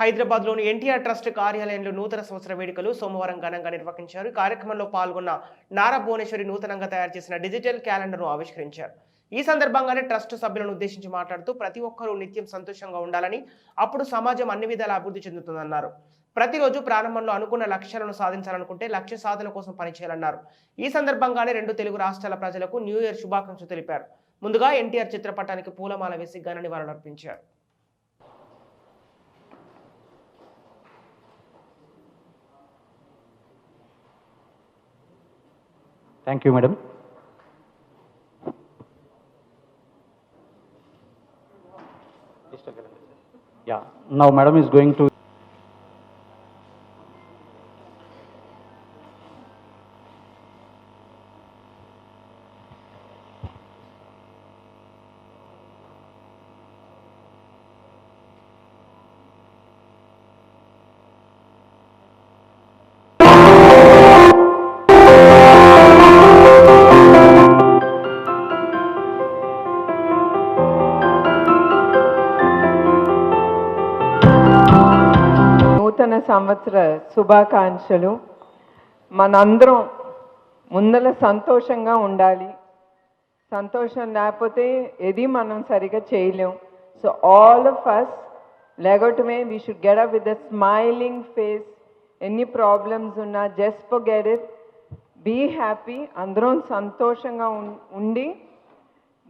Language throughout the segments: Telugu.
హైదరాబాద్లోని ఎన్టీఆర్ ట్రస్ట్ కార్యాలయంలో నూతన సంవత్సర వేడుకలు సోమవారం ఘనంగా నిర్వహించారు. కార్యక్రమంలో పాల్గొన్న నారా భువనేశ్వరి నూతనంగా తయారు చేసిన డిజిటల్ క్యాలెండర్ను ఆవిష్కరించారు. ఈ సందర్భంగానే ట్రస్ట్ సభ్యులను ఉద్దేశించి మాట్లాడుతూ ప్రతి ఒక్కరూ నిత్యం సంతోషంగా ఉండాలని అప్పుడు సమాజం అన్ని విధాల అభివృద్ధి చెందుతుందన్నారు. ప్రతిరోజు ప్రారంభంలో అనుకున్న లక్ష్యాలను సాధించాలనుకుంటే లక్ష్య సాధన కోసం పనిచేయాలన్నారు. ఈ సందర్భంగానే రెండు తెలుగు రాష్ట్రాల ప్రజలకు న్యూ ఇయర్ శుభాకాంక్షలు తెలిపారు. ముందుగా ఎన్టీఆర్ చిత్రపటానికి పూలమాల వేసి ఘన నివాళులర్పించారు. Thank you, madam. Yeah, now madam is going to సంవత్సర శుభాకాంక్షలు. మనందరం ముందల సంతోషంగా ఉండాలి. సంతోషం లేకపోతే ఏది మనం సరిగా చేయలేం. So all of us లేగటమే we should get up with a smiling face ఎన్ని ప్రాబ్లమ్స్ ఉన్నా just forget it be happy అందరం సంతోషంగా ఉం- ఉండి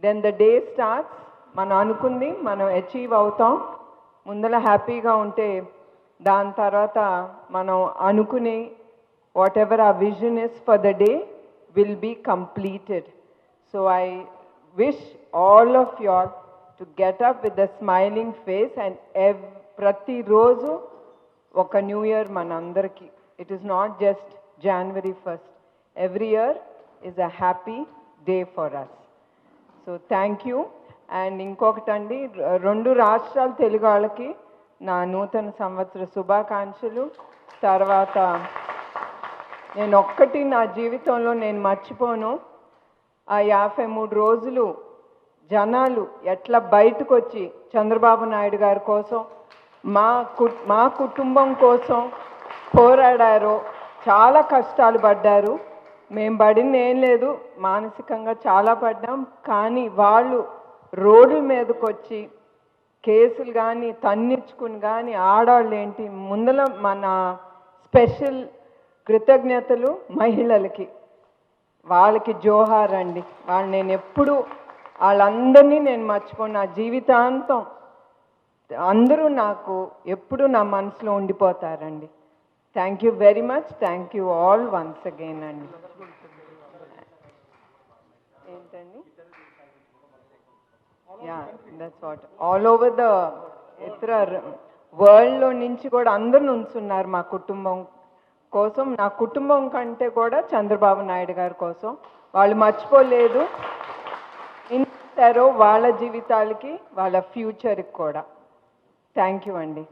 దెన్ ద డే స్టార్ట్స్ మనం అనుకుంది మనం అచీవ్ అవుతాం. ముందర హ్యాపీగా ఉంటే దాని తర్వాత మనం అనుకునే whatever a vision is for the day will be completed so I wish all of your to get up with the smiling face and ఎవ్ ప్రతిరోజు ఒక న్యూ ఇయర్ మనందరికీ. It is not just January first every year is a happy day for us so thank you and ఇంకొకటండి రెండు రాష్ట్రాల తెలుగు వాళ్ళకి నా నూతన సంవత్సర శుభాకాంక్షలు. తర్వాత నేను ఒక్కటి నా జీవితంలో నేను మర్చిపోను. ఆ యాభై మూడు రోజులు జనాలు ఎట్లా బయటకు వచ్చి చంద్రబాబు నాయుడు గారి కోసం మా మా కుటుంబం కోసం పోరాడారు చాలా కష్టాలు పడ్డారు. మేము పడింది ఏం లేదు మానసికంగా చాలా పడ్డాం. కానీ వాళ్ళు రోడ్ల మీదకి వచ్చి కేసులు కానీ తన్నిచ్చుకుని కానీ ఆడవాళ్ళు ఏంటి ముందల మన స్పెషల్ కృతజ్ఞతలు మహిళలకి. వాళ్ళకి జోహార్ అండి. వాళ్ళు నేను ఎప్పుడు వాళ్ళందరినీ నేను మర్చిపోను. నా జీవితాంతం అందరూ నాకు ఎప్పుడు నా మనసులో ఉండిపోతారండి. Thank you very much. Thank you all once again అండి. Yeah that's what all over the ఇతర వరల్డ్లో నుంచి కూడా అందరు ఉంచున్నారు మా కుటుంబం కోసం. నా కుటుంబం కంటే కూడా చంద్రబాబు నాయుడు గారి కోసం. వాళ్ళు మర్చిపోలేదు. ఇస్తారో వాళ్ళ జీవితాలకి వాళ్ళ ఫ్యూచర్కి కూడా. థ్యాంక్ యూ అండి.